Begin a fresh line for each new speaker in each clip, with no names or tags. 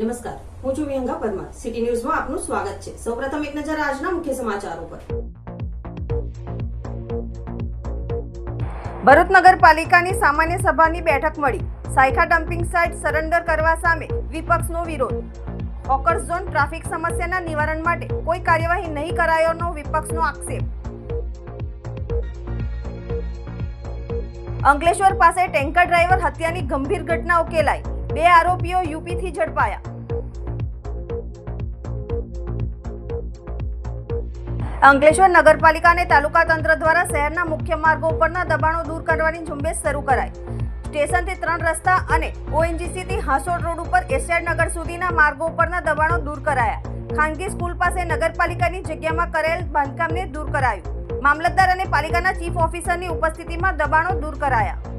નમસ્કાર, હું છું વિહંગા પરમાર. સિટી ન્યૂઝમાં આપનું સ્વાગત છે. સૌપ્રથમ એક નજર આજના મુખ્ય સમાચારો પર. ભરૂચ નગરપાલિકાની સામાન્ય સભાની બેઠક મળી. સાયખા ડમ્પિંગ સાઇટ સરેન્ડર કરવા સામે વિપક્ષનો વિરોધ. હોકર્સ ઝોન ટ્રાફિક સમસ્યાના નિવારણ માટે કોઈ કાર્યવાહી નહીં કરાયોનો વિપક્ષનો આક્ષેપ. અંકલેશ્વર પાસે ટેન્કર ડ્રાઈવર હત્યાની ગંભીર ઘટના ઉકેલાઈ બે આરોપીઓ યુપીથી ઝડપાયા. અંકલેશ્વર નગરપાલિકા અને તાલુકા તંત્ર દ્વારા શહેરના મુખ્ય માર્ગો ઉપરના દબાણો દૂર કરવાની ઝુંબેશ શરૂ કરાઈ. સ્ટેશનથી ત્રણ રસ્તા અને ઓએનજીસીથી હાંસોડ રોડ ઉપર એશિયાડ નગર સુધીના માર્ગો ઉપરના દબાણો દૂર કરાયા. ખાનગી સ્કૂલ પાસે નગરપાલિકાની જગ્યામાં કરેલ બાંધકામને દૂર કરાયું. મામલતદાર અને પાલિકાના ચીફ ઓફિસરની ઉપસ્થિતિમાં દબાણો દૂર કરાયા.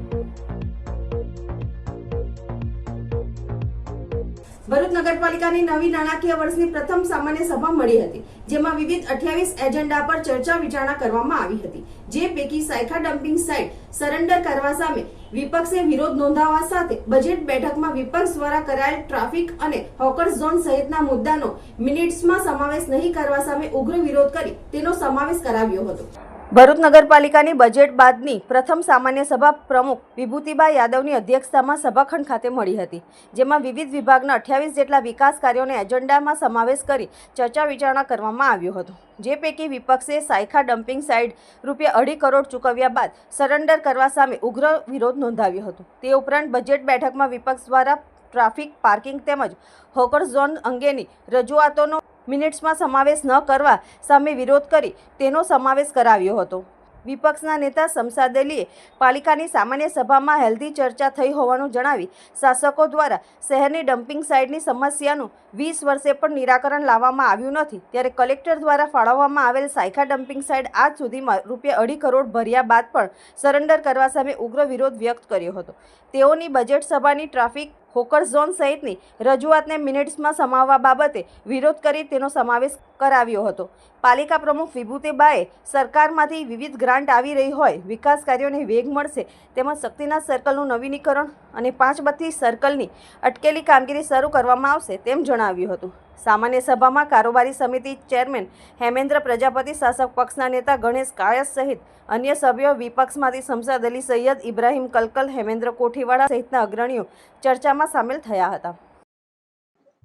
ભરૂચ નગરપાલિકાની નવી નાણાકીય વર્ષની પ્રથમ સામાન્ય સભા મળી હતી, જેમાં વિવિધ અઠ્યાવીસ એજન્ડા પર ચર્ચા વિચારણા કરવામાં આવી હતી. જે પૈકી સાયખા ડમ્પિંગ સાઇટ, સરેન્ડર કરવા સામે વિપક્ષે વિરોધ નોંધાવવા સાથે બજેટ બેઠકમાં વિપક્ષ દ્વારા કરાયેલ ટ્રાફિક અને હોકર્સ ઝોન સહિતના મુદ્દાનો મિનિટ્સમાં સમાવેશ નહીં કરવા સામે ઉગ્ર વિરોધ કરી તેનો સમાવેશ કરાવ્યો હતો. ભરૂચ નગરપાલિકાની બજેટ બાદની પ્રથમ સામાન્ય સભા પ્રમુખ વિભૂતિબા યાદવની અધ્યક્ષતામાં સભાખંડ ખાતે મળી હતી, જેમાં વિવિધ વિભાગના અઠ્યાવીસ જેટલા વિકાસ કાર્યોને એજન્ડામાં સમાવેશ કરી ચર્ચા વિચારણા કરવામાં આવ્યો હતો. જે પૈકી વિપક્ષે સાયખા ડમ્પિંગ સાઇડ રૂપિયા અઢી કરોડ ચૂકવ્યા બાદ સરેન્ડર કરવા સામે ઉગ્ર વિરોધ નોંધાવ્યો હતો. તે ઉપરાંત બજેટ બેઠકમાં વિપક્ષ દ્વારા ટ્રાફિક, પાર્કિંગ તેમજ હોકર ઝોન અંગેની રજૂઆતોનો મિનિટ્સમાં સમાવેશ ન કરવા સામે વિરોધ કરી તેનો સમાવેશ કરાવ્યો હતો. વિપક્ષના નેતા શમશાદ અલીએ પાલિકાની સામાન્ય સભામાં હેલ્ધી ચર્ચા થઈ હોવાનું જણાવી શાસકો દ્વારા શહેરની ડમ્પિંગ સાઇટની સમસ્યાનું વીસ વર્ષે પણ નિરાકરણ લાવવામાં આવ્યું નથી. ત્યારે કલેક્ટર દ્વારા ફાળવવામાં આવેલ સાયખા ડમ્પિંગ સાઇટ આજ સુધીમાં રૂપિયા અઢી કરોડ ભર્યા બાદ પણ સરેન્ડર કરવા સામે ઉગ્ર વિરોધ વ્યક્ત કર્યો હતો. તેઓની બજેટ સભાની ટ્રાફિક હોકર ઝોન સહિતની રજૂઆતને મિનિટ્સમાં સમાવવા બાબતે વિરોધ કરી તેનો સમાવેશ કરાવ્યો હતો. પાલિકા પ્રમુખ વિભૂતિબાએ સરકારમાંથી વિવિધ ગ્રાન્ટ આવી રહી હોય, વિકાસ કાર્યોને વેગ મળશે તેમજ શક્તિનાથ સર્કલનું નવીનીકરણ અને પાંચ બત્તી સર્કલની અટકેલી કામગીરી શરૂ કરવામાં આવશે તેમ જણાવ્યું હતું. સામાન્ય સભામાં કારોબારી સમિતિ ચેરમેન હેમેન્દ્ર પ્રજાપતિ, શાસક પક્ષના નેતા ગણેશ કાયસ સહિત અન્ય સભ્યો વિપક્ષમાંથી શમશાદ અલી સૈયદ, ઇબ્રાહિમ કલકલ, હેમેન્દ્ર કોઠીવાડા સહિતના અગ્રણીઓ ચર્ચામાં સામેલ થયા હતા.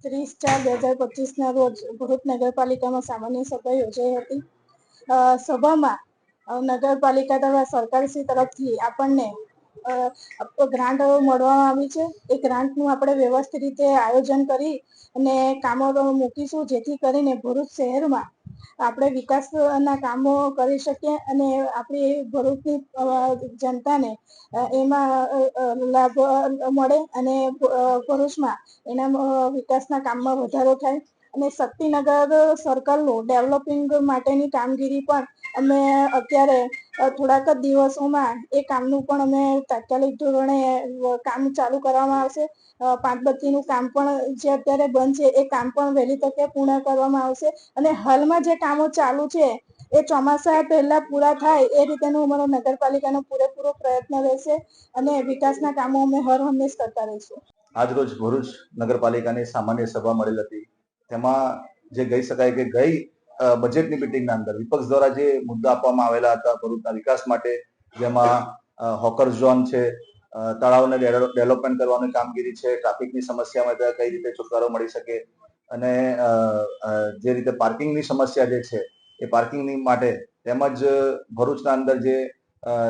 ત્રીસ ચાર બે હજાર પચીસના રોજ ભરૂચ નગરપાલિકામાં સામાન્ય સભા યોજાઈ હતી. સભામાં નગરપાલિકા દ્વારા સરકારશ્રી તરફથી આપણને ગ્રાન્ટ મળવામાં આવી છે? એ ગ્રાન્ટનું આપણે વ્યવસ્થિત રીતે આયોજન કરી અને કામો મૂકીશું, જેથી કરીને ભરૂચ શહેરમાં આપણે વિકાસના કામો કરી શકીએ અને આપણી ભરૂચની જનતાને એમાં લાભ મળે અને ભરૂચમાં એના વિકાસના કામમાં વધારો થાય. અને શક્તિનગર સર્કલનું ડેવલપિંગ માટેની કામગીરી પણ અમે અત્યારે થોડાક જ દિવસોમાં એ કામનું પણ અમે તાત્કાલિક ધોરણે કામ ચાલુ કરવામાં આવશે. પાંચ બત્તીનું કામ પણ જે અત્યારે બંધ છે, એ કામ પણ વહેલી તકે પૂર્ણ કરવામાં આવશે. અને હાલમાં જે કામો ચાલુ છે, એ ચોમાસા પહેલા પૂરા થાય એ રીતેનો અમારો નગરપાલિકાનો પૂરેપૂરો પ્રયત્ન રહેશે અને વિકાસના કામો અમે હર હંમેશ કરતા રહીશું.
આજરોજ ભરૂચ નગરપાલિકાની સામાન્ય સભા મળેલ હતી. તેમાં જે કહી શકાય કે ગઈ બજેટની મિટિંગના અંદર. વિપક્ષ દ્વારા જે મુદ્દા આપવામાં આવેલા હતા ભરૂચના વિકાસ માટે, જેમાં હોકર ઝોન છે તળાવને ડેવલપ- ડેવલપમેન્ટ કરવાની કામગીરી છે ટ્રાફિકની સમસ્યામાં કઈ રીતે છુટકારો મળી શકે અને જે રીતે પાર્કિંગની સમસ્યા જે છે, એ પાર્કિંગની માટે તેમજ ભરૂચના અંદર જે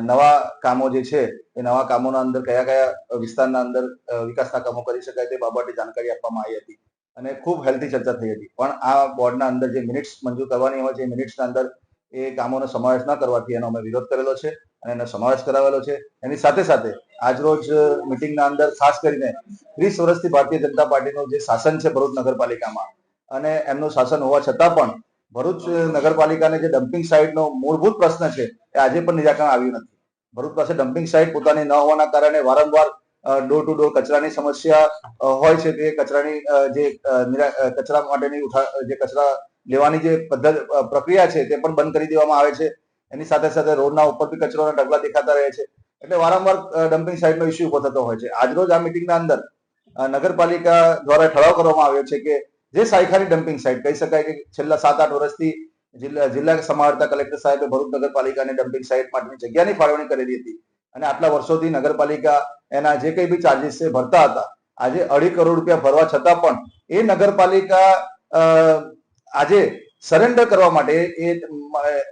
નવા કામો જે છે, એ નવા કામોના અંદર કયા કયા વિસ્તારના અંદર વિકાસના કામો કરી શકાય તે બાબતે જાણકારી આપવામાં આવી હતી. અને ખૂબ હેલ્ધી ચર્ચા થઈ હતી. પણ આ બોર્ડના અંદર જે મિનિટ્સ મંજૂર કરવાની હોય છે એ મિનિટ્સના અંદર એ કામોનો સમાવેશ ન કરવાથી એનો અમે વિરોધ કરેલો છે અને એનો સમાવેશ કરાવેલો છે. એની સાથે સાથે આજરોજ મિટિંગના અંદર ખાસ કરીને ત્રીસ વર્ષથી ભારતીય જનતા પાર્ટીનું જે શાસન છે ભરૂચ નગરપાલિકામાં, અને એમનું શાસન હોવા છતાં પણ ભરૂચ નગરપાલિકાને જે ડમ્પિંગ સાઇટનો મૂળભૂત પ્રશ્ન છે એ આજે પણ નિરાકરણ આવ્યું નથી. ભરૂચ પાસે ડમ્પિંગ સાઇટ પોતાની ન હોવાના કારણે વારંવાર ડોર ટુ ડોર કચરાની સમસ્યા હોય છે તે કચરાની જે કચરા માટેની ઉઠા- જે કચરા લેવાની જે પદ્ધતિ પ્રક્રિયા છે તે પણ બંધ કરી દેવામાં આવે છે. એની સાથે સાથે રોડના ઉપર બી કચરાના ઢગલા દેખાતા રહે છે. એટલે વારંવાર ડમ્પિંગ સાઇટનો ઇસ્યુ ઊભો થતો હોય છે. આજરોજ આ મિટિંગના અંદર નગરપાલિકા દ્વારા ઠરાવ કરવામાં આવ્યો છે કે જે સાયખાની ડમ્પિંગ સાઇટ કહી શકાય કે છેલ્લા સાત આઠ વર્ષથી જિલ્લા જિલ્લા સમાહર્તા કલેક્ટર સાહેબે ભરૂચ નગરપાલિકાની ડમ્પિંગ સાઇટ માટેની જગ્યાની ફાળવણી કરેલી હતી. અને આટલા વર્ષોથી નગરપાલિકા એના જે કંઈ બી ચાર્જીસ છે ભરતા હતા. આજે અઢી કરોડ રૂપિયા ભરવા છતાં પણ એ નગરપાલિકા આજે સરેન્ડર કરવા માટે એ,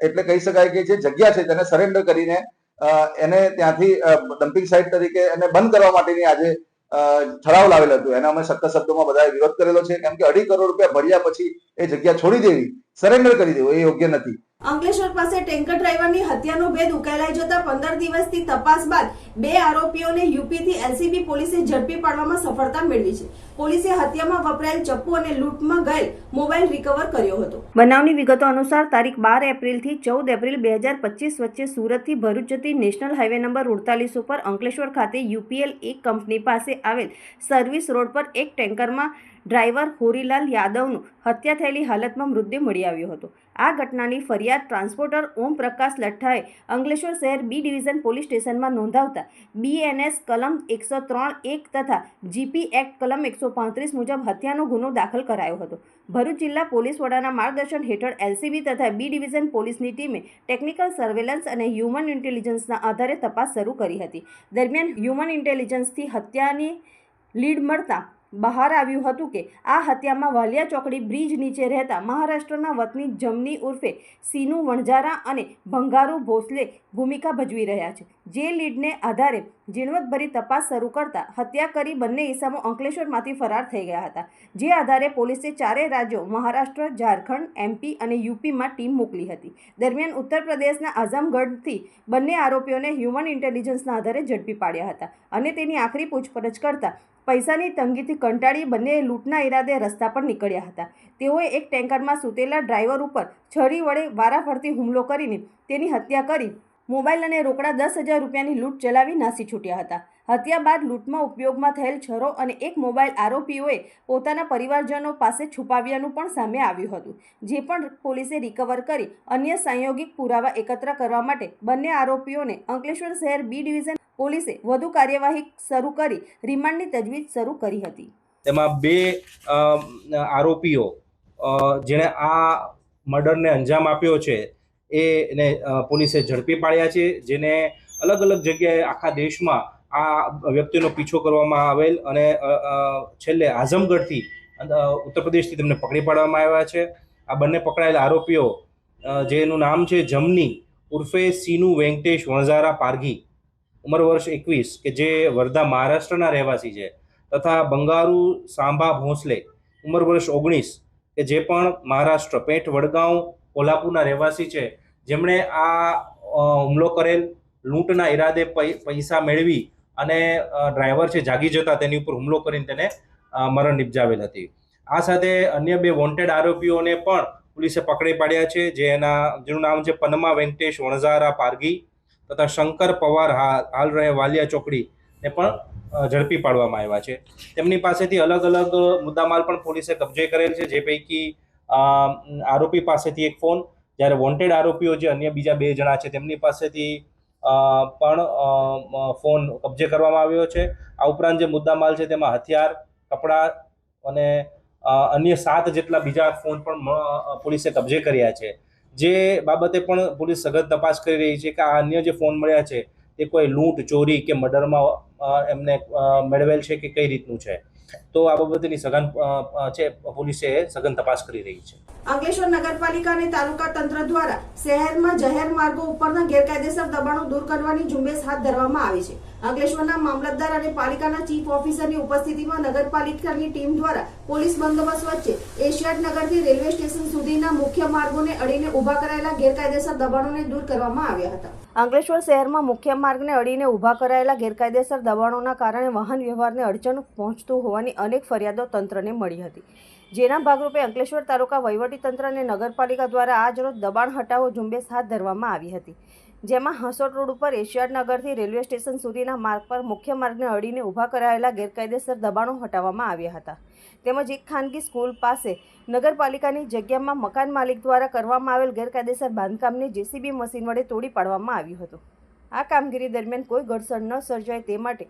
એટલે કહી શકાય કે જે જગ્યા છે તેને સરેન્ડર કરીને એને ત્યાંથી ડમ્પિંગ સાઇટ તરીકે એને બંધ કરવા માટેની આજે ઠરાવ લાવેલ હતું. એને અમે સખ્ત શબ્દોમાં બધાએ વિરોધ કરેલો છે. કેમ કે અઢી કરોડ રૂપિયા ભર્યા પછી એ જગ્યા છોડી દેવી સરેન્ડર કરી દેવું એ યોગ્ય નથી.
અંકલેશ્વર પાસે ટેન્કર ડ્રાઈવરની હત્યાનો ભેદ ઉકેલાઈ જતા પંદર દિવસથી તપાસ બાદ બે આરોપીઓને યુપીથી એલસીબી પોલીસે ઝડપી પાડવામાં સફળતા મેળવી છે. પોલીસે હત્યામાં વપરાયેલ ચપ્પુ અને લૂંટમાં ગયેલ મોબાઈલ રિકવર કર્યો હતો. બનાવની વિગતો અનુસાર તારીખ બાર એપ્રિલથી ચૌદ એપ્રિલ બે હજાર પચીસ વચ્ચે સુરતથી ભરૂચ જતી નેશનલ હાઈવે નંબર ઉડતાલીસ ઉપર અંકલેશ્વર ખાતે યુપીએલ એક કંપની પાસે આવેલ સર્વિસ રોડ પર એક ટેન્કરમાં ડ્રાઈવર હોરીલાલ યાદવનું હત્યા થયેલી હાલતમાં મૃતદેહ મળી આવ્યો હતો. આ ઘટનાની ફરિયાદ ટ્રાન્સપોર્ટર ઓમ પ્રકાશ લઠ્ઠાએ અંગલેશ્વર શહેર બી ડિવિઝન પોલીસ સ્ટેશનમાં નોંધાવતા બીએનએસ કલમ એકસો ત્રણ એક તથા જીપી એક્ટ કલમ એકસો પાંત્રીસ મુજબ હત્યાનો ગુનો દાખલ કરાયો હતો. ભરૂચ જિલ્લા પોલીસ વડાના માર્ગદર્શન હેઠળ એલસીબી તથા બી ડિવિઝન પોલીસની ટીમે ટેકનિકલ સર્વેલન્સ અને હ્યુમન ઇન્ટેલિજન્સના આધારે તપાસ શરૂ કરી હતી. દરમિયાન હ્યુમન ઇન્ટેલિજન્સથી હત્યાની લીડ મળતા બહાર આવ્યું હતું કે આ હત્યામાં વાલિયા ચોકડી બ્રિજ નીચે રહેતા મહારાષ્ટ્રના વતની જમની ઉર્ફે સીનુ વણઝારા અને ભંગારુ ભોસલે ભૂમિકા ભજવી રહ્યા છે. જે લીડને આધારે ઝીણવટભરી તપાસ શરૂ કરતા હત્યા કરી બંને ઈસામો અંકલેશ્વરમાંથી ફરાર થઈ ગયા હતા. જે આધારે પોલીસે ચારેય રાજ્યો મહારાષ્ટ્ર, ઝારખંડ, એમપી અને યુપીમાં ટીમ મોકલી હતી. દરમિયાન ઉત્તર પ્રદેશના આઝમગઢથી બંને આરોપીઓને હ્યુમન ઇન્ટેલિજન્સના આધારે ઝડપી પાડ્યા હતા અને તેની આખરી પૂછપરછ કરતા પૈસાની તંગીથી કંટાળી બંને લૂંટના ઈરાદે રસ્તા પર નીકળ્યા હતા. તેઓએ એક ટેન્કરમાં સૂતેલા ડ્રાઈવર ઉપર છરી વડે વારાફરતી હુમલો કરીને તેની હત્યા કરી મોબાઈલ અને રોકડા દસ હજાર રૂપિયાની લૂંટ ચલાવી નાસી છૂટ્યા હતા. હત્યા બાદ લૂંટમાં ઉપયોગમાં થયેલ છરો અને એક મોબાઈલ આરોપીઓએ પોતાના પરિવારજનો પાસે છુપાવ્યાનું પણ સામે આવ્યું હતું. જે પણ પોલીસે રિકવર કરી અન્ય સંયોગિક પુરાવા એકત્ર કરવા માટે બંને આરોપીઓને અંકલેશ્વર શહેર બી ડિવિઝન પોલીસે વધુ કાર્યવાહી શરૂ કરી રિમાન્ડની તજવીજ શરૂ કરી હતી.
તેમાં બે આરોપીઓ જેણે આ મર્ડરને અંજામ આપ્યો છે એને પોલીસે ઝડપી પાડ્યા છે, જેને અલગ અલગ જગ્યાએ આખા દેશમાં આ વ્યક્તિનો પીછો કરવામાં આવેલ અને છેલ્લે આઝમગઢથી ઉત્તરપ્રદેશથી ઉત્તર પ્રદેશથી તેમને પકડી પાડવામાં આવ્યા છે. આ બંને પકડાયેલા આરોપીઓ જેનું નામ છે જમની ઉર્ફે સીનુ વેંકટેશ વણઝારા પારઘી. ઉંમર વર્ષ એકવીસ, કે જે વર્ધા મહારાષ્ટ્રના રહેવાસી છે, તથા બંગારુ સાંભા ભોંસલે. ઉંમર વર્ષ ઓગણીસ, કે જે પણ મહારાષ્ટ્ર પેઠ વડગાંવ કોલ્હાપુરના રહેવાસી છે, જેમણે આ હુમલો કરેલ લૂંટના ઈરાદે પૈસા મેળવી અને ડ્રાઈવર છે જાગી જતા તેની ઉપર હુમલો કરીને તેને મરણ નિપજાવેલ હતી. આ સાથે અન્ય બે વોન્ટેડ આરોપીઓને પણ પોલીસે પકડી પાડ્યા છે જેના જેનું નામ છે પનમા વેંકટેશ વણઝારા પારગી તથા શંકર પવાર હાલ રહે વાલિયા ચોકડી ને પણ ઝડપી પાડવામાં આવ્યા છે. તેમની પાસેથી અલગ અલગ મુદ્દામાલ પણ પોલીસે કબજે કરેલ છે, જે પૈકી આરોપી પાસેથી એક ફોન. જ્યારે વોન્ટેડ આરોપીઓ જે અન્ય બીજા બે જણા છે તેમની પાસેથી પણ ફોન કબજે કરવામાં આવ્યો છે. આ ઉપરાંત જે મુદ્દામાલ છે તેમાં હથિયાર, કપડાં અને અન્ય સાત જેટલા બીજા ફોન પણ પોલીસે કબજે કર્યા છે. જે બાબતે પણ પોલીસ સઘન તપાસ કરી રહી છે કે આ અન્ય જે ફોન મળ્યા છે તે કોઈ લૂંટ, ચોરી કે મર્ડરમાં એમને મેળવેલ છે કે કઈ રીતનું છે. તો આ બાબતની સઘન છે, પોલીસે સઘન તપાસ કરી રહી છે.
અંકલેશ્વર નગરપાલિકા અને તાલુકા તંત્ર દ્વારા શહેરમાં જાહેર માર્ગો ઉપરના ગેરકાયદેસર દબાણો દૂર કરવાની ઝુંબેશ હાથ ધરવામાં આવી છે. અંકલેશ્વરના મામલતદાર અને પાલિકાના ચીફ ઓફિસરની ઉપસ્થિતિમાં નગરપાલિકાની ટીમ દ્વારા પોલીસ બંદોબસ્ત વચ્ચે એશિયાડ નગરથી રેલવે સ્ટેશન સુધીના મુખ્ય માર્ગોને અડીને ઊભા કરાયેલા ગેરકાયદેસર દબાણોને દૂર કરવામાં આવ્યા હતા. અંકલેશ્વર શહેરમાં મુખ્ય માર્ગને અડીને ઊભા કરાયેલા ગેરકાયદેસર દબાણોના કારણે વાહન વ્યવહારને અડચણ પહોંચતું હોવાની અનેક ફરિયાદો તંત્રને મળી હતી. જેના ભાગરૂપે અંકલેશ્વર તાલુકા વહીવટીતંત્ર અને નગરપાલિકા દ્વારા આજરોજ દબાણ હટાવો ઝુંબેશ હાથ ધરવામાં આવી હતી. જેમાં હસોટ રોડ ઉપર એશિયાડ નગરથી રેલવે સ્ટેશન સુધીના માર્ગ પર મુખ્ય માર્ગને અડીને ઊભા કરાયેલા ગેરકાયદેસર દબાણો હટાવવામાં આવ્યા હતા. તેમજ એક ખાનગી સ્કૂલ પાસે નગરપાલિકાની જગ્યામાં મકાન માલિક દ્વારા કરવામાં આવેલ ગેરકાયદેસર બાંધકામને જેસીબી મશીન વડે તોડી પાડવામાં આવ્યું હતું. આ કામગીરી દરમિયાન કોઈ ઘર્ષણ ન સર્જાય તે માટે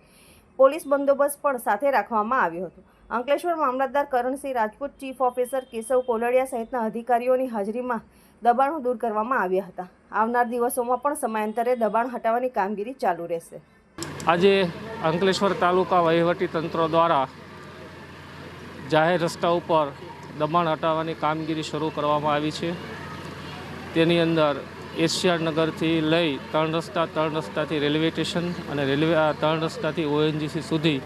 પોલીસ બંદોબસ્ત પણ સાથે રાખવામાં આવ્યો હતો. અંકલેશ્વર મામલતદાર કરણસિંહ રાજપૂત ચીફ ઓફિસર કેશવ કોલડિયા સહિતના અધિકારીઓની હાજરીમાં દબાણો દૂર કરવામાં આવ્યા હતા. આવનાર દિવસોમાં પણ સમયાંતરે દબાણ હટાવવાની કામગીરી ચાલુ રહેશે.
આજે અંકલેશ્વર તાલુકા વહીવટી તંત્ર દ્વારા જાહેર રસ્તા ઉપર દબાણ હટાવવાની કામગીરી શરૂ કરવામાં આવી છે. તેની અંદર એશિયાનગરથી લઈ ત્રણ રસ્તા, ત્રણ રસ્તાથી રેલવે સ્ટેશન અને રેલવે ત્રણ રસ્તાથી ઓએનજીસી સુધી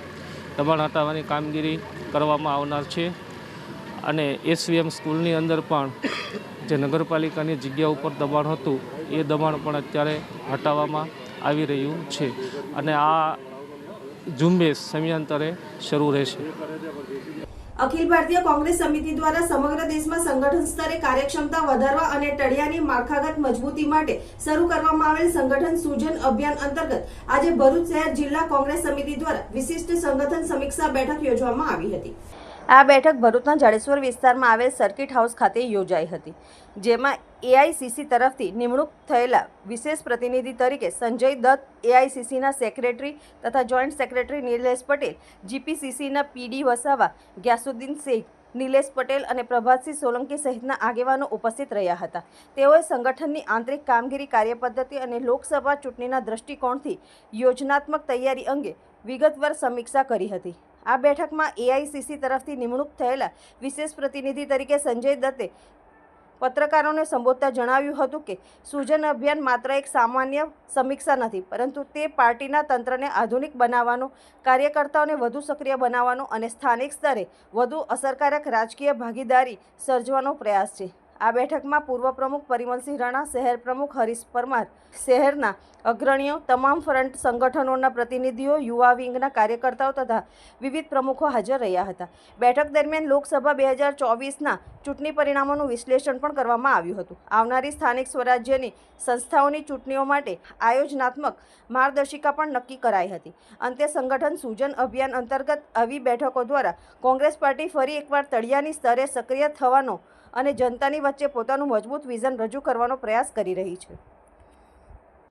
દબાણ હટાવવાની કામગીરી કરવામાં આવનાર છે. અને એસવીએમ સ્કૂલની અંદર પણ જે નગરપાલિકાની જગ્યા ઉપર દબાણ હતું, એ દબાણ પણ અત્યારે હટાવવામાં આવી રહ્યું છે. અને આ ઝુંબેશ સમયાંતરે શરૂ રહેશે.
અખિલ ભારતીય કોંગ્રેસ સમિતિ દ્વારા સમગ્ર દેશમાં સંગઠન સ્તરે કાર્યક્ષમતા વધારવા અને ટળિયાની માળખાગત મજબૂતી માટે શરૂ કરવામાં આવેલ સંગઠન સૂજન અભિયાન અંતર્ગત આજે ભરૂચ શહેર જિલ્લા કોંગ્રેસ સમિતિ દ્વારા વિશિષ્ટ સંગઠન સમીક્ષા બેઠક યોજવામાં આવી હતી. આ બેઠક ભરૂચના જાડેશ્વર વિસ્તારમાં આવેલ સર્કિટ હાઉસ ખાતે યોજાઈ હતી, જેમાં એઆઈસીસી તરફથી નિમણૂક થયેલા વિશેષ પ્રતિનિધિ તરીકે સંજય દત્ત એઆઈસીસીના સેક્રેટરી તથા જોઈન્ટ સેક્રેટરી નિલેશ પટેલ જીપીસીસીના પીડી વસાવા ગ્યાસુદ્દીન શેખ નિલેશ પટેલ અને પ્રભાતસિંહ સોલંકી સહિતના આગેવાનો ઉપસ્થિત રહ્યા હતા. તેઓએ સંગઠનની આંતરિક કામગીરી કાર્યપદ્ધતિ અને લોકસભા ચૂંટણીના દૃષ્ટિકોણથી યોજનાત્મક તૈયારી અંગે વિગતવાર સમીક્ષા કરી હતી. આ બેઠકમાં એઆઈસીસી તરફથી નિમણૂક થયેલા વિશેષ પ્રતિનિધિ તરીકે સંજય દત્તે પત્રકારોને સંબોધતા જણાવ્યું હતું કે, સૂજન અભિયાન માત્ર એક સામાન્ય સમીક્ષા નથી, પરંતુ તે પાર્ટીના તંત્રને આધુનિક બનાવવાનો, કાર્યકર્તાઓને વધુ સક્રિય બનાવવાનો અને સ્થાનિક સ્તરે વધુ અસરકારક રાજકીય ભાગીદારી સર્જવાનો પ્રયાસ છે. આ બેઠકમાં પૂર્વ પ્રમુખ પરિમલસિંહ રાણા, શહેર પ્રમુખ હરીશ પરમાર, શહેરના અગ્રણીઓ, તમામ ફ્રન્ટ સંગઠનોના પ્રતિનિધિઓ, યુવા વિંગના કાર્યકર્તાઓ તથા વિવિધ પ્રમુખો હાજર રહ્યા હતા. બેઠક દરમિયાન લોકસભા બે હજાર ચોવીસના ચૂંટણી પરિણામોનું વિશ્લેષણ પણ કરવામાં આવ્યું હતું. આવનારી સ્થાનિક સ્વરાજ્યની સંસ્થાઓની ચૂંટણીઓ માટે આયોજનાત્મક માર્ગદર્શિકા પણ નક્કી કરાઈ હતી. અંતે સંગઠન સૂજન અભિયાન અંતર્ગત આવી બેઠકો દ્વારા કોંગ્રેસ પાર્ટી ફરી એકવાર તળિયાની સ્તરે સક્રિય થવાનો અને જનતાની વચ્ચે પોતાનું મજબૂત વિઝન રજૂ કરવાનો પ્રયાસ કરી રહી છે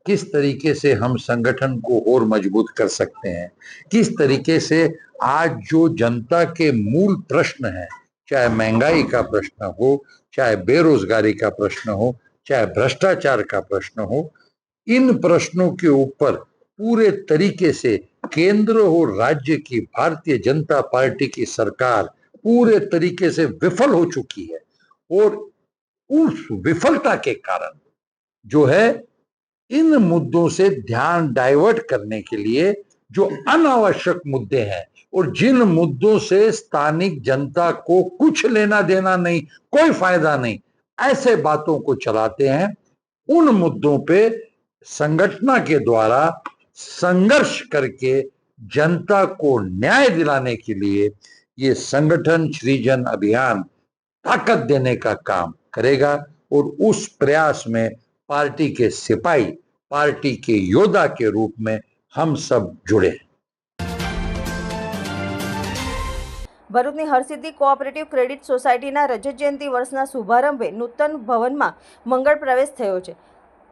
किस तरीके से हम संगठन को और मजबूत कर सकते हैं किस तरीके से आज जो जनता के मूल प्रश्न है चाहे महंगाई का प्रश्न हो चाहे बेरोजगारी का प्रश्न हो चाहे भ्रष्टाचार का प्रश्न हो इन प्रश्नों के ऊपर पूरे तरीके से केंद्र और राज्य की भारतीय जनता पार्टी की सरकार पूरे तरीके से विफल हो चुकी है और उस विफलता के कारण जो है, इन मुद्दों से ध्यान डाइवर्ट करने के लिए जो अनावश्यक मुद्दे हैं और जिन मुद्दों से स्थानिक जनता को कुछ लेना देना नहीं, कोई फ़ायदा नहीं, ऐसे बातों को चलाते हैं। उन मुद्दों पे संगठना के द्वारा संघर्ष करके जनता को न्याय दिलाने के लिए ये संगठन सृजन अभियान ताकत देने का काम करेगा और उस प्रयास में पार्टी के सिपाही पार्टी के योद्धा के रूप में हम सब जुड़े हैं
ભરૂચની હરસિદ્ધિ કોઓપરેટિવ ક્રેડિટ સોસાયટીના રજત જયંતિ વર્ષના શુભારંભે નૂતન ભવનમાં મંગળ પ્રવેશ થયો છે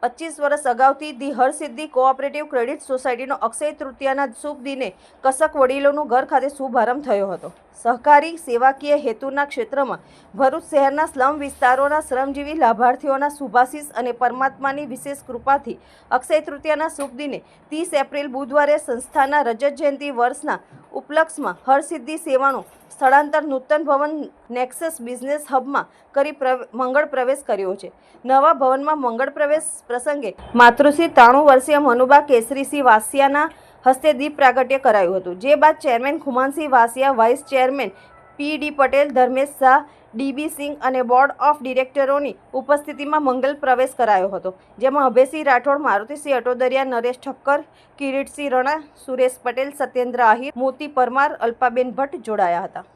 પચીસ વર્ષ અગાઉથી ધી હરસિદ્ધિ કોઓપરેટિવ ક્રેડિટ સોસાયટીનો અક્ષય તૃતીયાના શુભ દિને કસક વડીલોનું ઘર ખાતે શુભારંભ થયો હતો. સહકારી, સેવાકીય હેતુના ક્ષેત્રમાં ભરૂચ શહેરના સ્લમ વિસ્તારોના શ્રમજીવી લાભાર્થીઓના શુભાશીષ અને પરમાત્માની વિશેષ કૃપાથી અક્ષય તૃતીયાના શુભ દિને ત્રીસ એપ્રિલ બુધવારે સંસ્થાના રજત જયંતિ વર્ષના ઉપલક્ષમાં હરસિદ્ધિ સેવાનું સ્થળાંતર નૂતન ભવન નેક્સસ બિઝનેસ હબમાં કરી મંગળ પ્રવેશ કર્યો છે. નવા ભવનમાં મંગળ પ્રવેશ પ્રસંગે માતૃશ્રી ત્રાણું વર્ષીય મનુબા કેસરીસિંહ વાસિયાના હસ્તે દીપ પ્રાગટ્ય કરાયું હતું. જે બાદ chairman Khumansinh Vasiya, vice chairman P D Patel, Dharmesh Shah D સિંહ અને બોર્ડ ઓફ ડિરેક્ટરોની ઉપસ્થિતિમાં મંગલ પ્રવેશ કરાયો હતો. જેમાં અભયસિંહ રાઠોડ, મારુતિસિંહ અટોદરિયા, નરેશ ઠક્કર, કિરીટસિંહ રણા, સુરેશ પટેલ, સત્યેન્દ્ર આહિર, મોતી પરમાર, અલ્પાબેન ભટ્ટ જોડાયા હતા.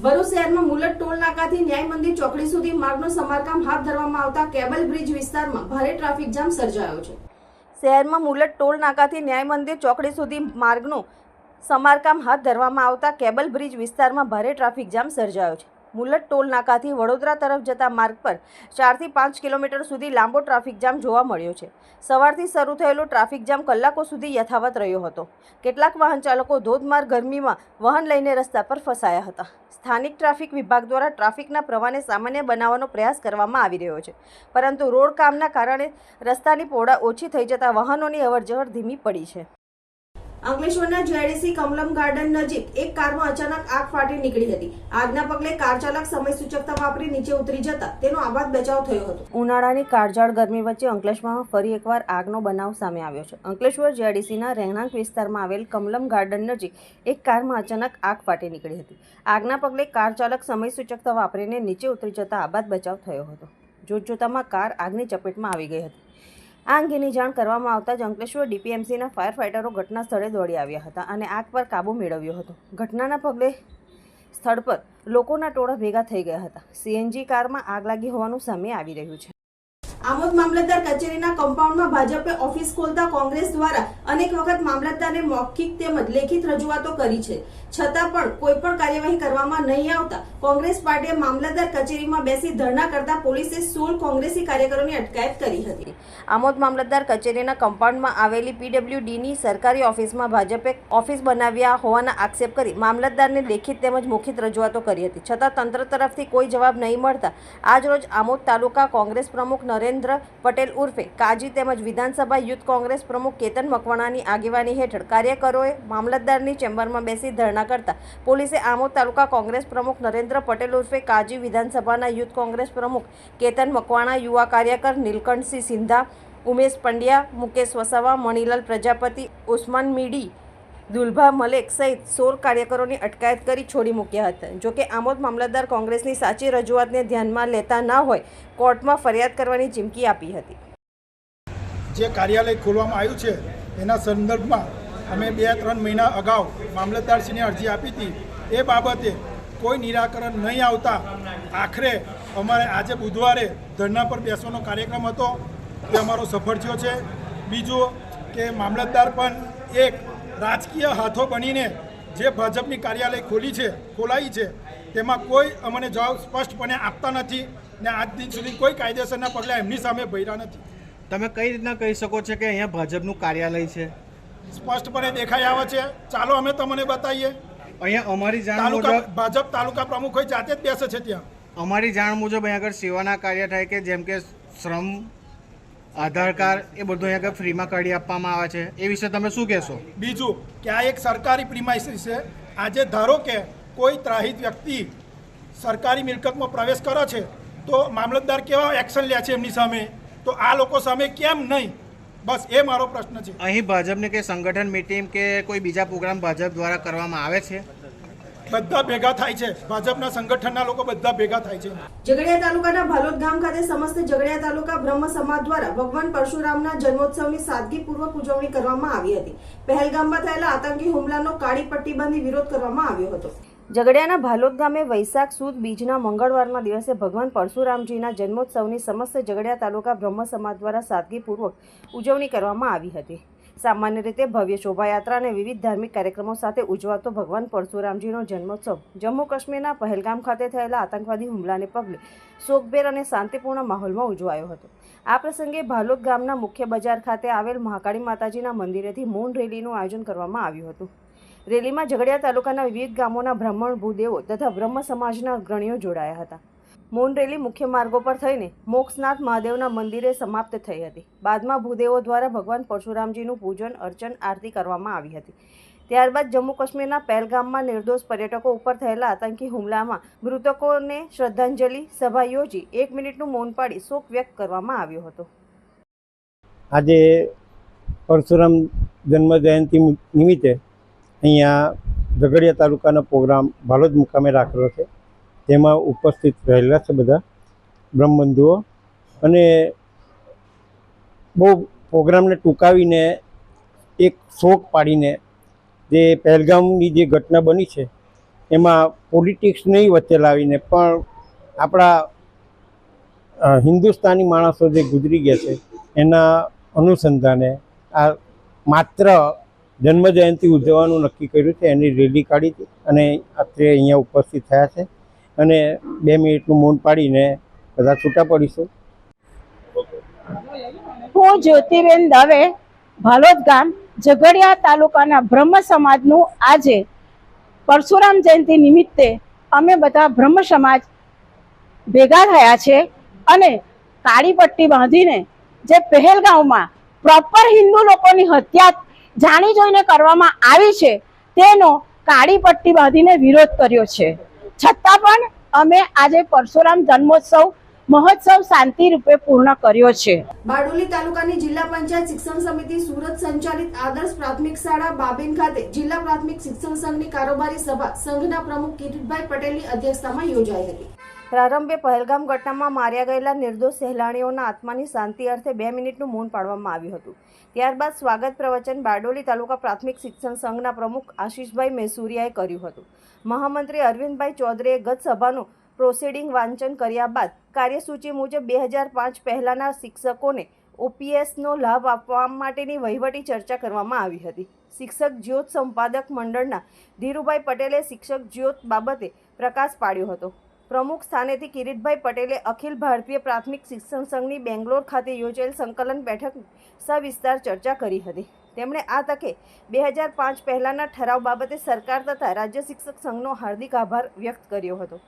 ભરૂચ શહેરમાં મુલટ ટોલ નાકાથી ન્યાય મંદિર ચોકડી સુધી માર્ગનું સમારકામ હાથ ધરવામાં આવતા કેબલ બ્રિજ વિસ્તારમાં ભારે ટ્રાફિક જામ સર્જાયો છે. શહેરમાં મુલટ ટોલ નાકાથી ન્યાય મંદિર ચોકડી સુધી માર્ગનું સમારકામ હાથ ધરવામાં આવતા કેબલ બ્રિજ વિસ્તારમાં ભારે ટ્રાફિક જામ સર્જાયો છે. મુલટ ટોલ નાકાથી વડોદરા તરફ જતા માર્ગ પર ચારથી પાંચ કિલોમીટર સુધી લાંબો ટ્રાફિક જામ જોવા મળ્યો છે. સવારથી શરૂ થયેલો ટ્રાફિક જામ કલાકો સુધી યથાવત રહ્યો હતો. કેટલાક વાહન ચાલકો ધોધમાર ગરમીમાં વાહન લઈને રસ્તા પર ફસાયા હતા. સ્થાનિક ટ્રાફિક વિભાગ દ્વારા ટ્રાફિકના પ્રવાહને સામાન્ય બનાવવાનો પ્રયાસ કરવામાં આવી રહ્યો છે. પરંતુ રોડ કામના કારણે રસ્તાની પહોળા ઓછી થઈ જતા વાહનોની અવરજવર ધીમી પડી છે. અંકલેશ્વરના જેડીસી કમલમ ગાર્ડન નજીક એક કારમાં અચાનક આગ ફાટી નીકળી હતી. આગના પગલે કાર ચાલક સમય સૂચકતા વાપરી નીચે ઉતરી જતા તેનો આબાદ બચાવ થયો હતો. ઉનાળાની કાળઝાળ ગરમી વચ્ચે અંકલેશ્વરમાં ફરી એકવાર આગનો બનાવ સામે આવ્યો છે. અંકલેશ્વર જેડીસીના રહેણાંક વિસ્તારમાં આવેલ કમલમ ગાર્ડન નજીક એક કારમાં અચાનક આગ ફાટી નીકળી હતી. આગના પગલે કાર ચાલક સમય સૂચકતા વાપરીને નીચે ઉતરી જતા આબાદ બચાવ થયો હતો. જોતજોતામાં કાર આગની ચપેટમાં આવી ગઈ હતી. આ અંગેની જાણ કરવામાં આવતા જ અંકલેશ્વર ડીપીએમસીના ફાયર ફાઇટરો ઘટના સ્થળે દોડી આવ્યા હતા અને આગ પર કાબૂ મેળવ્યો હતો. ઘટનાના પગલે સ્થળ પર લોકોના ટોળા ભેગા થઈ ગયા હતા. સીએનજી કારમાં આગ લાગી હોવાનું સામે આવી રહ્યું છે. આમોદ મામલતદાર કચેરીના કમ્પાઉન્ડમાં ભાજપે ઓફિસ ખોલતા કોંગ્રેસ દ્વારા અનેક વખત મામલતદારને મૌખિક તેમજ લેખિત રજૂઆતો કરી છે. છતાં પણ કોઈ પણ કાર્યવાહી કરવામાં નહીં આવતા કોંગ્રેસ પાર્ટીએ મામલતદાર કચેરીમાં બેસી ધરણા કરતા પોલીસે સોળ કોંગ્રેસી કાર્યકરોની અટકાયત કરી હતી. આમોદ મામલતદાર કચેરીના કમ્પાઉન્ડમાં આવેલી પીડબ્લ્યુડીની સરકારી ઓફિસમાં ભાજપે ઓફિસ બનાવ્યા હોવાના આક્ષેપ કરી મામલતદારને લેખિત તેમજ મૌખિત રજૂઆતો કરી હતી. છતાં તંત્ર તરફથી કોઈ જવાબ નહીં મળતા આજરોજ આમોદ તાલુકા કોંગ્રેસ પ્રમુખ નરેન્દ્ર પટેલ ઉર્ફે કાજી તેમજ વિધાનસભા યુથ કોંગ્રેસ પ્રમુખ કેતન મકવાણાની આગેવાની હેઠળ કાર્યકરોએ મામલતદારની ચેમ્બરમાં બેસી ધરણા કરતા પોલીસે આમોદ તાલુકા કોંગ્રેસ પ્રમુખ નરેન્દ્ર પટેલ ઉર્ફે કાજી વિધાનસભાના યુથ કોંગ્રેસ પ્રમુખ કેતન મકવાણા, યુવા કાર્યકર નીલકંઠસિંહ સિંધા, ઉમેશ પંડ્યા, મુકેશ વસાવા, મણિલાલ પ્રજાપતિ, ઉસ્માન મીડી દુલભા મલેક સહિત સોળ કાર્યકરોની અટકાયત કરી છોડી મૂક્યા હતા. જોકે આમોદ મામલતદાર કોંગ્રેસની સાચી રજૂઆતને ધ્યાનમાં લેતા ન હોય, કોર્ટમાં ફરિયાદ કરવાની ચીમકી આપી હતી.
જે કાર્યાલય ખોલવામાં આવ્યું છે, એના સંદર્ભમાં અમે બે ત્રણ મહિના અગાઉ મામલતદારશ્રીને અરજી આપી હતી. એ બાબતે કોઈ નિરાકરણ નહીં આવતા આખરે અમારે આજે બુધવારે ધરણા પર બેસવાનો કાર્યક્રમ હતો. તે અમારો સફળ થયો છે. બીજું કે મામલતદાર પણ એક રાજકીય હાથો બનીને જે ભાજપની કાર્યાલય ખોલી છે ખોલાઈ છે તેમાં કોઈ અમને જવાબ સ્પષ્ટપણે આપતા નથી ને આજ દિન સુધી કોઈ કાયદેસરના પગલાં એમની સામે ભર્યા નથી.
તમે કઈ રીતના કહી શકો છો કે અહીંયા ભાજપનું કાર્યાલય છે?
સ્પષ્ટપણે દેખાઈ આવે છે. ચાલો અમે તમને બતાવીએ.
અહીંયા અમારી જાણ મુજબ
ભાજપ તાલુકા પ્રમુખ હોય જાતે જ બેસે છે ત્યાં.
અમારી જાણ મુજબ અહીંયા આગળ સેવાના કાર્ય થાય કે જેમ કે શ્રમ આધાર કાર્ડ એ બધું અહીંયા આગળ ફ્રીમાં કાઢી આપવામાં આવે છે. એ વિશે તમે શું કહેશો?
બીજું કે આ એક સરકારી પ્રિમાઇસી છે. આજે ધારો કે કોઈ ત્રાહિત વ્યક્તિ સરકારી મિલકતમાં પ્રવેશ કરે છે તો મામલતદાર કેવા એક્શન લે છે એમની સામે? તો આ લોકો સામે કેમ નહીં? બસ એ મારો પ્રશ્ન છે.
અહીં ભાજપની કે સંગઠન મીટિંગ કે કોઈ બીજા પ્રોગ્રામ ભાજપ દ્વારા કરવામાં આવે છે?
બધા ભેગા થાય છે. ભાજપના સંગઠનના લોકો બધા ભેગા થાય છે.
ઝઘડિયા તાલુકાના ભાલોદ ગામ ખાતે સમસ્ત ઝઘડિયા તાલુકા બ્રહ્મ સમાજ દ્વારા ભગવાન પરશુરામના જન્મોત્સવની સાદગીપૂર્વક ઉજવણી કરવામાં આવી હતી. પહેલગામમાં થયેલા આતંકી હુમલાનો કાળી પટ્ટી બાંધી વિરોધ કરવામાં આવ્યો હતો. ઝઘડિયાના ભાલોદ ગામે વૈશાખ સુદ બીજના મંગળવારના દિવસે ભગવાન પરશુરામજીના જન્મોત્સવની સમસ્ત ઝઘડિયા તાલુકા બ્રહ્મ સમાજ દ્વારા સાદગીપૂર્વક ઉજવણી કરવામાં આવી હતી. સામાન્ય રીતે ભવ્ય શોભાયાત્રા અને વિવિધ ધાર્મિક કાર્યક્રમો સાથે ઉજવાતો ભગવાન પરશુરામજીનો જન્મોત્સવ. જમ્મુ કાશ્મીરના પહેલગામ ખાતે થયેલા આતંકવાદી હુમલાને પગલે શોકભેર અને શાંતિપૂર્ણ માહોલમાં ઉજવાયો હતો. આ પ્રસંગે ભાલોદ ગામના મુખ્ય બજાર ખાતે આવેલ મહાકાળી માતાજીના મંદિરેથી મૌન રેલીનું આયોજન કરવામાં આવ્યું હતું. રેલીમાં ઝઘડિયા તાલુકાના વિવિધ ગામોના બ્રાહ્મણ ભૂદેવો તથા બ્રહ્મ સમાજના અગ્રણીઓ જોડાયા હતા. મૌન રેલી મુખ્ય માર્ગો પર થઈને મોક્ષનાથ મહાદેવના મંદિરે સમાપ્ત થઈ હતી. બાદમાં ભૂદેવો દ્વારા ભગવાન પરશુરામજીનું પૂજન, અર્ચન, આરતી કરવામાં આવી હતી. ત્યારબાદ જમ્મુ કાશ્મીરના પહેલગામમાં નિર્દોષ પર્યટકો ઉપર થયેલા આતંકી હુમલામાં મૃતકોને શ્રદ્ધાંજલિ સભા યોજી એક મિનિટનું મૌન પાડી શોક વ્યક્ત કરવામાં આવ્યો હતો.
આજે પરશુરામ જન્મ જયંતિ નિમિત્તે અહીંયા ઝઘડિયા તાલુકાનો પ્રોગ્રામ ભાલોદ મુકામે રાખેલો છે. તેમાં ઉપસ્થિત રહેલા છે બધા બ્રહ્મબંધુઓ. અને બહુ પ્રોગ્રામને ટૂંકાવીને એક શોક પાડીને જે પહેલગામની જે ઘટના બની છે, એમાં પોલિટિક્સ નહીં વચ્ચે લાવીને પણ આપણા હિન્દુસ્તાની માણસો જે ગુજરી ગયા છે, એના અનુસંધાને આ માત્ર જન્મજયંતિ ઉજવવાનું નક્કી કર્યું છે, એની રેલી કાઢી હતી અને અત્રે અહીંયા ઉપસ્થિત થયા છે. અને બે મિનિટનું મૌન પાડીને બધા છૂટા પડીશું.
હું જ્યોતિબેન દવે, ભાલોદ ગામ, ઝઘડિયા તાલુકાના બ્રહ્મ સમાજનું આજે પરશુરામ જયંતિ નિમિત્તે અમે બધા બ્રહ્મ સમાજ ભેગા થયા છે અને કાળી પટ્ટી બાંધીને જે પહેલગાંવમાં પ્રોપર હિન્દુ લોકોની હત્યા જાણી જોઈને કરવામાં આવી છે, તેનો કાળી પટ્ટી બાંધીને વિરોધ કર્યો છે. છતાં પણ અમે આજે પરશુરામ જન્મોત્સવ, મહોત્સવ શાંતિ રૂપે પૂર્ણ કર્યો છે.
બારડોલી તાલુકાની જિલ્લા પંચાયત શિક્ષણ સમિતિ સુરત સંચાલિત આદર્શ પ્રાથમિક શાળા બાબેન ખાતે જિલ્લા પ્રાથમિક શિક્ષણ સંઘની કારોબારી સભા સંઘના પ્રમુખ કિરીટભાઈ પટેલની અધ્યક્ષતામાં યોજાઈ હતી. પ્રારંભે પહેલગામ ઘટનામાં માર્યા ગયેલા નિર્દોષ સહેલાણીઓના આત્માની શાંતિ અર્થે બે મિનિટનું મૌન પાડવામાં આવ્યું હતું. ત્યારબાદ સ્વાગત પ્રવચન બારડોલી તાલુકા પ્રાથમિક શિક્ષણ સંઘના પ્રમુખ આશીષભાઈ મેસુરિયાએ કર્યું હતું. મહામંત્રી અરવિંદભાઈ ચૌધરીએ ગત સભાનું પ્રોસિડિંગ વાંચન કર્યા બાદ કાર્યસૂચિ મુજબ બે હજાર પાંચ પહેલાંના શિક્ષકોને ઓપીએસનો લાભ આપવા માટેની વહીવટી ચર્ચા કરવામાં આવી હતી. શિક્ષક જ્યોત સંપાદક મંડળના ધીરુભાઈ પટેલે શિક્ષક જ્યોત બાબતે પ્રકાશ પાડ્યો હતો. પ્રમુખ સ્થાનેથી કિરીટભાઈ પટેલે અખિલ ભારતીય પ્રાથમિક શિક્ષણ સંઘની બેંગ્લોર ખાતે યોજાયેલ સંકલન બેઠક સવિસ્તાર ચર્ચા કરી હતી. તેમણે આ તકે બે હજાર પાંચ પહેલાંના ઠરાવ બાબતે સરકાર તથા રાજ્ય શિક્ષક સંઘનો હાર્દિક આભાર વ્યક્ત કર્યો હતો.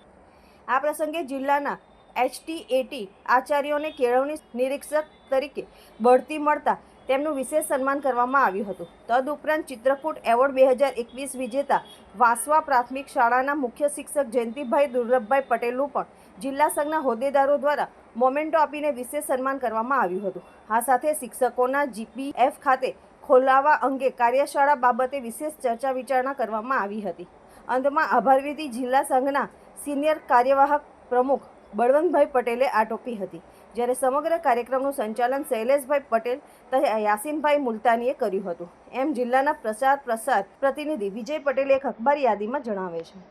આ પ્રસંગે જિલ્લાના એચટીએટી આચાર્યોને કેળવણી નિરીક્ષક તરીકે બઢતી મળતા તેમનું વિશેષ સન્માન કરવામાં આવ્યું હતું. તદુપરાંત ચિત્રકૂટ એવોર્ડ બે હજાર એકવીસ વિજેતા વાસવા પ્રાથમિક શાળાના મુખ્ય શિક્ષક જયંતિભાઈ દુર્લભભાઈ પટેલનું પણ જિલ્લા સંઘના હોદ્દેદારો દ્વારા મોમેન્ટો આપીને વિશેષ સન્માન કરવામાં આવ્યું હતું. આ સાથે શિક્ષકોના જીપીએફ ખાતે ખોલાવા અંગે કાર્યશાળા બાબતે વિશેષ ચર્ચા વિચારણા કરવામાં આવી હતી. અંતમાં આભાર જિલ્લા સંઘના સિનિયર કાર્યવાહક પ્રમુખ બળવંતભાઈ પટેલે આટોપી હતી. જ્યારે સમગ્ર કાર્યક્રમનું સંચાલન શૈલેષભાઈ પટેલ તથા યાસીનભાઈ મુલતાનીએ કર્યું હતું. એમ જિલ્લાના પ્રચાર પ્રસાર પ્રતિનિધિ વિજય પટેલે એક અખબાર યાદીમાં જણાવે છે.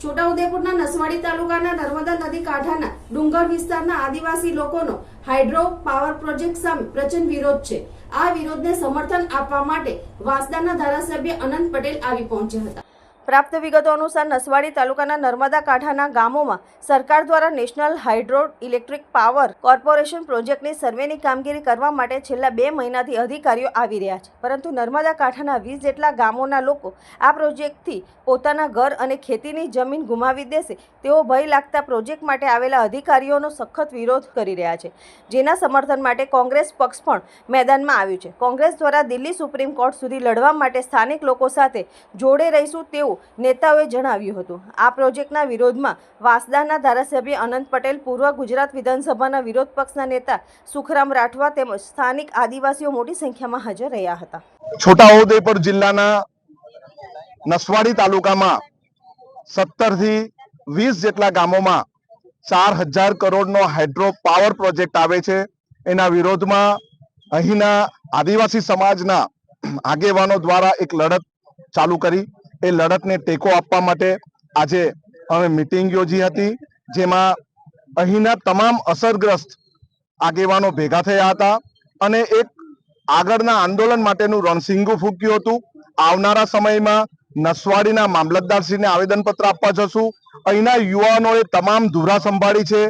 છોટાઉદેપુરના નસવાડી તાલુકાના નર્મદા નદી કાંઠાના ડુંગર વિસ્તારના આદિવાસી લોકોનો હાઇડ્રો પાવર પ્રોજેક્ટ સામે પ્રચંડ વિરોધ છે. આ વિરોધને સમર્થન આપવા માટે વાંસદાના ધારાસભ્ય અનંત પટેલ આવી પહોંચ્યા હતા. પ્રાપ્ત વિગતો અનુસાર નસવાડી તાલુકાના નર્મદા કાંઠાના ગામોમાં સરકાર દ્વારા national hydro electric power corporation પ્રોજેક્ટની સર્વેની કામગીરી કરવા માટે છેલ્લા બે મહિનાથી અધિકારીઓ આવી રહ્યા છે. પરંતુ નર્મદા કાંઠાના વીસ જેટલા ગામોના લોકો આ પ્રોજેક્ટથી પોતાના ઘર અને ખેતીની જમીન ગુમાવી દેશે તેઓ ભય લાગતા પ્રોજેક્ટ માટે આવેલા અધિકારીઓનો સખત વિરોધ કરી રહ્યા છે. જેના સમર્થન માટે કોંગ્રેસ પક્ષ પણ મેદાનમાં આવ્યું છે. કોંગ્રેસ દ્વારા દિલ્હી સુપ્રીમ કોર્ટ સુધી લડવા માટે સ્થાનિક લોકો સાથે જોડે રહીશું તેવું નેતાઓએ જણાવ્યું હતું. આ પ્રોજેક્ટના વિરોધમાં વાસદાના ધારાસભ્ય અનંત પટેલ, પૂર્વ ગુજરાત વિધાનસભાના વિરોધ પક્ષના નેતા સુખરામ રાઠવા તેમજ સ્થાનિક આદિવાસીઓ મોટી સંખ્યામાં હાજર રહ્યા હતા.
છોટાઉદેપુર જિલ્લાના નસવાડી તાલુકામાં સત્તરથી વીસ જેટલા ગામોમાં ચાર હજાર કરોડનો હાઇડ્રો પાવર પ્રોજેક્ટ આવે છે. એના વિરોધમાં અહીંના આદિવાસી સમાજના આગેવાનો દ્વારા એક લડત ચાલુ કરી. એ લડતને ટેકો આપવા માટે આજે અમે મિટિંગ યોજી હતી, જેમાં અહીંના તમામ અસરગ્રસ્ત આગેવાનો ભેગા થયા હતા અને એક આગળના આંદોલન માટેનું રણસિંગુ ફૂક્યું હતું. આવનારા સમયમાં નસવાડીના મામલતદારશ્રીને આવેદનપત્ર આપવા જશું. અહીંના યુવાનોએ તમામ ધુરા સંભાળી છે.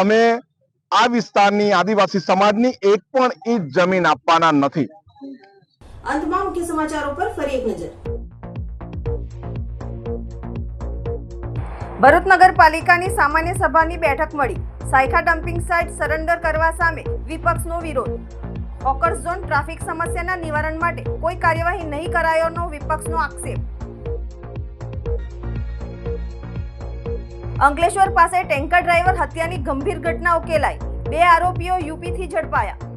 અમે આ વિસ્તારની આદિવાસી સમાજની એક પણ ઈંચ જમીન આપવાના નથી.
અંતમાં મુખ્ય સમાચારો પર ફરી એક નજર. ભરૂચ નગરપાલિકાની સામાન્ય સભાની બેઠક મળી. સાયખા ડમ્પિંગ સાઇટ સરેન્ડર કરવા સામે વિપક્ષનો વિરોધ. હોકર્સ ઝોન ટ્રાફિક સમસ્યાના નિવારણ માટે કોઈ કાર્યવાહી નહીં કરાયોનો વિપક્ષનો આક્ષેપ. અંકલેશ્વર પાસે ટેન્કર ડ્રાઈવર હત્યાની ગંભીર ઘટના ઉકેલાઈ બે આરોપીઓ યુપીથી ઝડપાયા.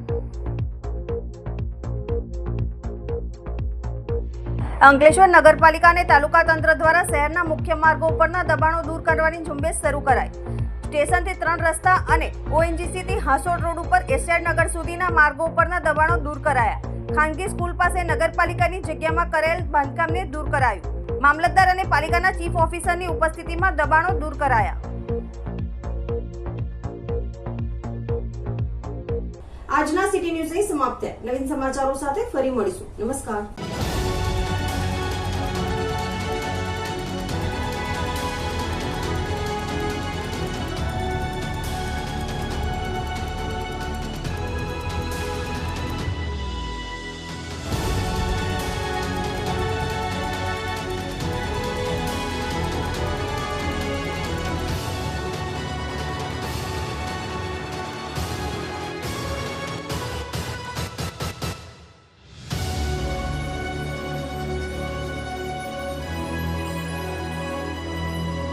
અંકલેશ્વર નગરપાલિકા અને તાલુકા તંત્ર દ્વારા શહેરના મુખ્ય માર્ગો ઉપરના દબાણો દૂર કરવાની ઝુંબેશ શરૂ કરાઈ. સ્ટેશનથી ત્રણ રસ્તા અને ઓએનજીસીથી હાંસોડ રોડ ઉપર એશિયાડ નગર સુધીના માર્ગો ઉપરના દબાણો દૂર કરાયા. ખાનગી સ્કૂલ પાસે નગરપાલિકાની જગ્યામાં કરેલ બાંધકામને દૂર કરાયું. મામલતદાર અને પાલિકાના ચીફ ઓફિસરની ઉપસ્થિતિમાં દબાણો દૂર કરાયા. આજના સિટી ન્યૂઝ સમાપ્ત થયા. નવીન સમાચારો સાથે ફરી મળીશું. નમસ્કાર.